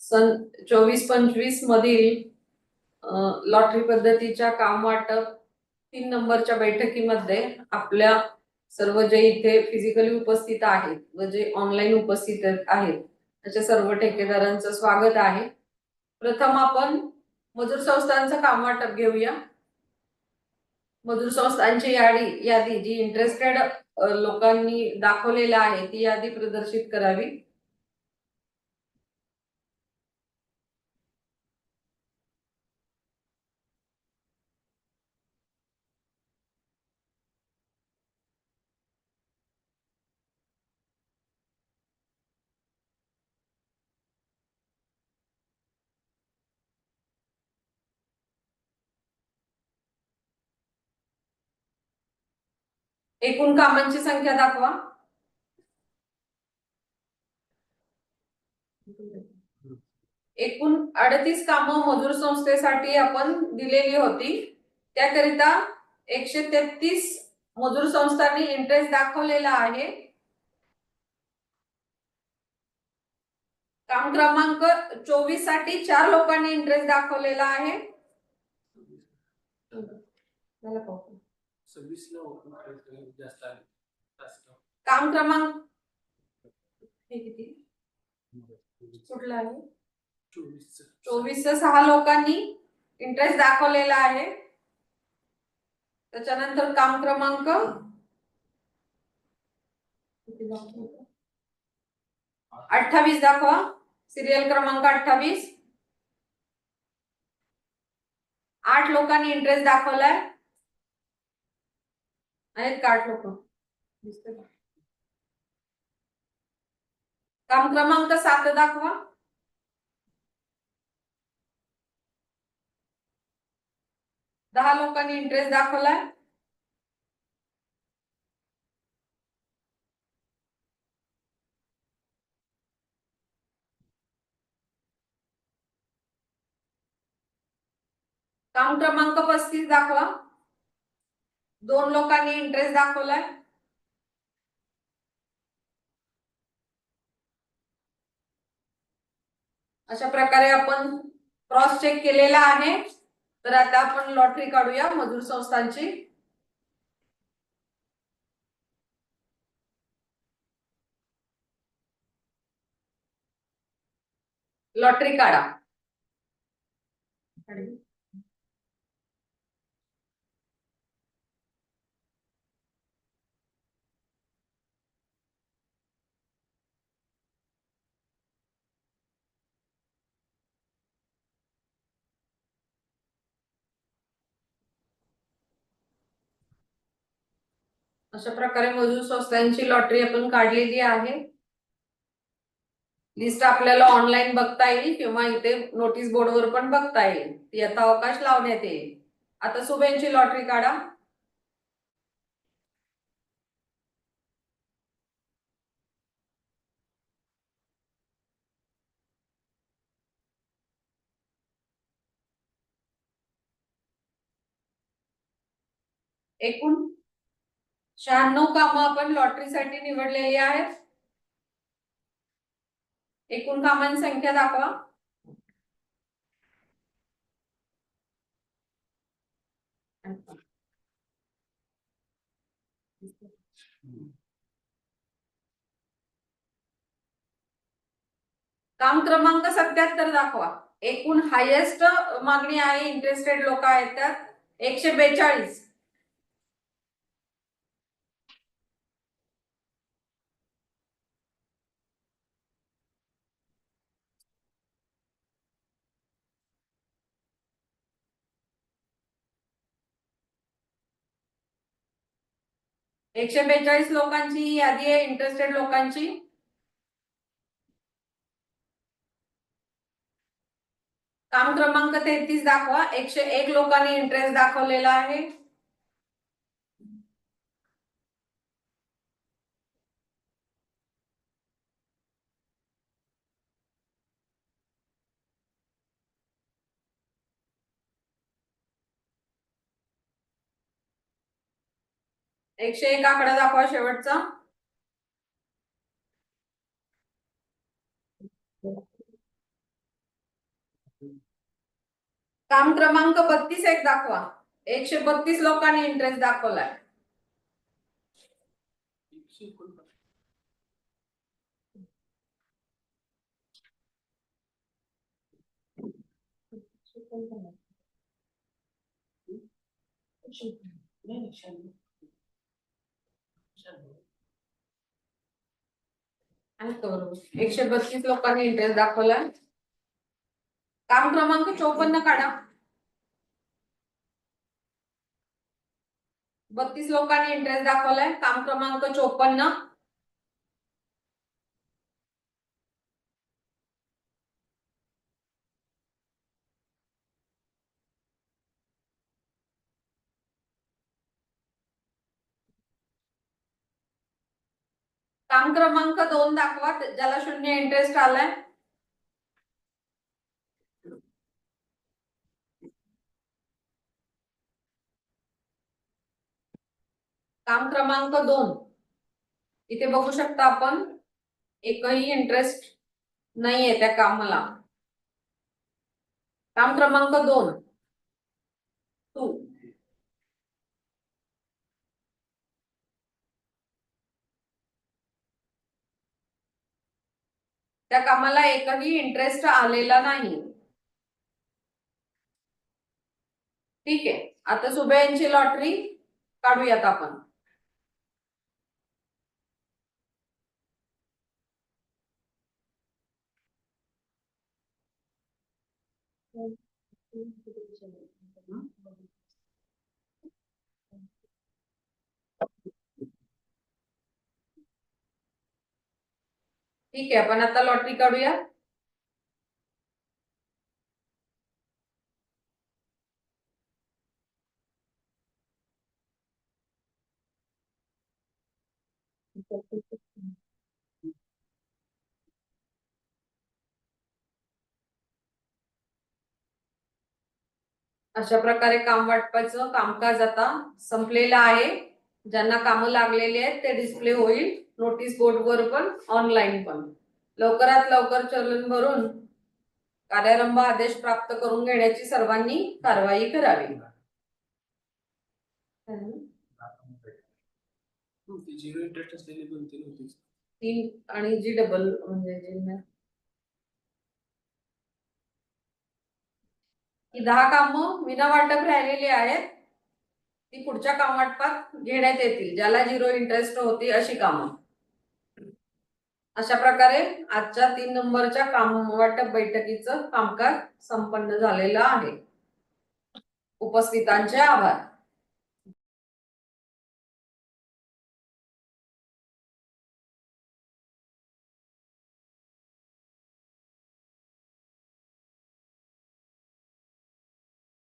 सन चोवीस पंचवीस मधील लॉटरी पद्धतीच्या काम वाटप तीन नंबरच्या बैठकीमध्ये आपल्या सर्व जे इथे फिजिकली उपस्थित आहेत व जे ऑनलाईन उपस्थित आहेत त्याच्या सर्व ठेकेदारांचं स्वागत आहे. प्रथम आपण मजूर संस्थांचं काम वाटप घेऊया. मजूर संस्थांची यादी यादी जी इंटरेस्टेड लोकांनी दाखवलेला आहे ती यादी प्रदर्शित करावी. एकूण कामांची संख्या दाखवा. एकूण अडतीस कामं मजूर संस्थेसाठी आपण दिलेली होती. त्याकरिता एकशे तेहतीस मजूर संस्थांनी इंटरेस्ट दाखवलेला आहे. काम क्रमांक चोवीससाठी चार लोकांनी इंटरेस्ट दाखवलेला आहे. काम क्रमांक? हे किती? कुठला आहे? चोवीस सहा लोकांनी इंटरेस्ट दाखवलेला आहे. त्याच्यानंतर काम क्रमांक? अठ्ठावीस दाखवा. सिरियल क्रमांक अठ्ठावीस. आठ लोकांनी इंटरेस्ट दाखवलाय. आहेत कार्ड आठ लोक? दिसतंय काम क्रमांक सात दाखवा. दहा लोकांनी इंटरेस्ट दाखवलाय. काम क्रमांक पस्तीस दाखवा. दोन लोकांनी इंटरेस्ट दाखवलाय. अशा प्रकारे आपण क्रॉस चेक केलेला आहे. तर आता आपण लॉटरी काढूया मजूर संस्थांची. लॉटरी काढा. अशा प्रकारे मजूर संस्थांची लॉटरी आपण काढलेली आहे. लिस्ट आपल्याला ऑनलाईन बघता येईल किंवा इथे नोटीस बोर्डवर पण बघता येईल. ती आता अवकाश लावण्यात येईल. आता सुभेंची लॉटरी काढा. एकूण शहाण्णव कामं आपण लॉटरीसाठी निवडलेली आहेत. एकूण कामांची संख्या दाखवा. काम क्रमांक सत्याहत्तर दाखवा. एकूण हायेस्ट मागणी आहे इंटरेस्टेड लोक आहेत त्यात. एकशे बेचाळीस. एकशे बेचाळीस लोकांची ही यादी आहे इंटरेस्टेड लोकांची. काम क्रमांक तेहतीस दाखवा. एकशे एक लोकांनी इंटरेस्ट दाखवलेला आहे. एकशे एक आकडा दाखवा शेवटचा. काम क्रमांक बत्तीस एक दाखवा. एकशे बत्तीस लोकांनी इंटरेस्ट दाखवलाय. एकशे बत्तीस लोकांनी इंटरेस्ट दाखवलाय काम क्रमांक चौपन्न काढा. बत्तीस लोकांनी इंटरेस्ट दाखवलाय. काम क्रमांक चौपन्न. काम क्रमांक दोन दाखवा ज्याला शून्य इंटरेस्ट आलाय. काम क्रमांक दोन. इथे बघू शकता आपण एकही इंटरेस्ट नाहीये त्या कामाला. काम क्रमांक दोन. त्या कामाला एकही इंटरेस्ट आलेला नाही. ठीक आहे. आता सुबे लॉटरी काढूयात आपण. ठीक आहे आपण आता लॉटरी काढूया. अशा प्रकारे काम वाटपाचं कामकाज आता संपलेलं आहे. ज्यांना कामं लागलेली आहेत ते डिस्प्ले होईल नोटीस बोर्डवर पण ऑनलाईन पण. लवकरात लवकर चलन भरून कार्यारंभ आदेश प्राप्त करून घेण्याची सर्वांनी कारवाई करावी. तीन आणि जी डबल म्हणजे ही दहा कामं विना वाटप राहिलेली आहेत ती पुढच्या कामवाटपात घेण्यात येतील ज्याला झिरो इंटरेस्ट होती अशी कामं. अशा प्रकारे आजच्या तीन नंबरच्या काम वाटप बैठकीचं कामकाज संपन्न झालेलं आहे. उपस्थितांचे आभार.